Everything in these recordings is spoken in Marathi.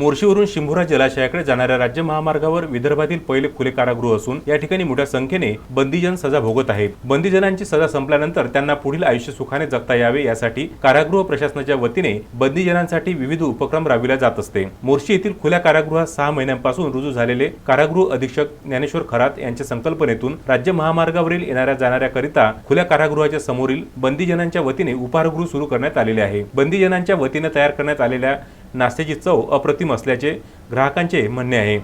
मोर्शीवरून शिंभोरा जलाशयाकडे जाणाऱ्या राज्य महामार्गावर विदर्भातील पहिले खुले कारागृह असून या ठिकाणी मोठ्या संख्येने बंदीजन सजा भोगत आहेत. बंदीजनांची सजा संपल्यानंतर त्यांना पुढील आयुष्य सुखाने जगता यावे यासाठी कारागृह प्रशासनाच्या वतीने बंदीजनांसाठी विविध उपक्रम राबविला जात असते. मोर्शी येथील खुल्या कारागृहात सहा महिन्यांपासून रुजू झालेले कारागृह अधीक्षक ज्ञानेश्वर खरात यांच्या संकल्पनेतून राज्य महामार्गावरील येणाऱ्या जाणाऱ्याकरिता खुल्या कारागृहाच्या समोरील बंदीजनांच्या वतीने उपाहारगृह सुरू करण्यात आलेले आहे. बंदीजनांच्या वतीने तयार करण्यात आलेल्या नाश्त्याची चव अप्रतिम असल्याचे ग्राहकांचे म्हणणे आहे.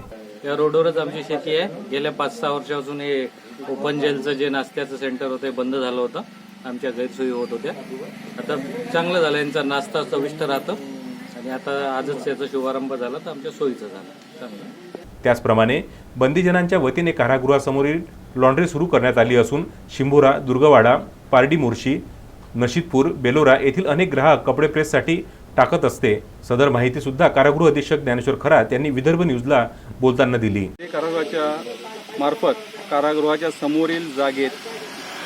या रोडवरच आमची शेती आहे. गेल्या पाच सहा वर्षापासून हे ओपन जेलचं जे नाश्त्याचं सेंटर होतं हे बंद झालं होतं. आमच्या गैरसोयी होत होत्या. आता चांगलं झालं. यांचा नाश्ता चविष्ट राहतं. आणि आता आजच याचा शुभारंभ झाला तर आमच्या सोयीचं झालं. चांगलं. त्याचप्रमाणे बंदीजनांच्या वतीने कारागृहासमोरील लॉन्ड्री सुरू करण्यात आली असून शिंभोरा दुर्गवाडा पारडी मोर्शी नशीदपूर बेलोरा येथील अनेक ग्राहक कपडे प्रेससाठी टाकत असते. सदर माहिती सुद्धा कारागृह अधीक्षक ज्ञानेश्वर खरात यांनी विदर्भ न्यूजला बोलताना दिली. ते कारागृहाच्या मार्फत कारागृहाच्या समोरील जागेत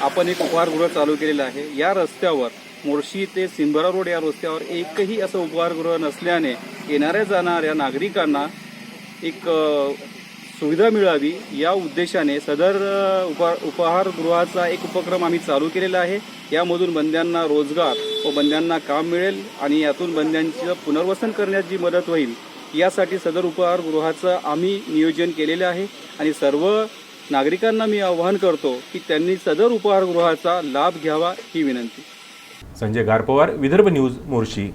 आपण एक उपहारगृह चालू केलेलं आहे. या रस्त्यावर मोर्शी ते सिंभरा रोड या रस्त्यावर एकही असं उपहारगृह नसल्याने येणाऱ्या जाणाऱ्या नागरिकांना एक सुविधा मिळावी या उद्देशाने सदर उपा उपहारगृहाचा एक उपक्रम आम्ही चालू केलेला आहे. यामधून बंद्यांना रोजगार व बंद्यांना काम मिळेल आणि यातून बंद्यांचं पुनर्वसन करण्यात जी मदत होईल यासाठी सदर उपहारगृहाचं आम्ही नियोजन केलेलं आहे. आणि सर्व नागरिकांना मी आवाहन करतो की त्यांनी सदर उपहारगृहाचा लाभ घ्यावा ही विनंती. संजय गारपवार विदर्भ न्यूज मोर्शी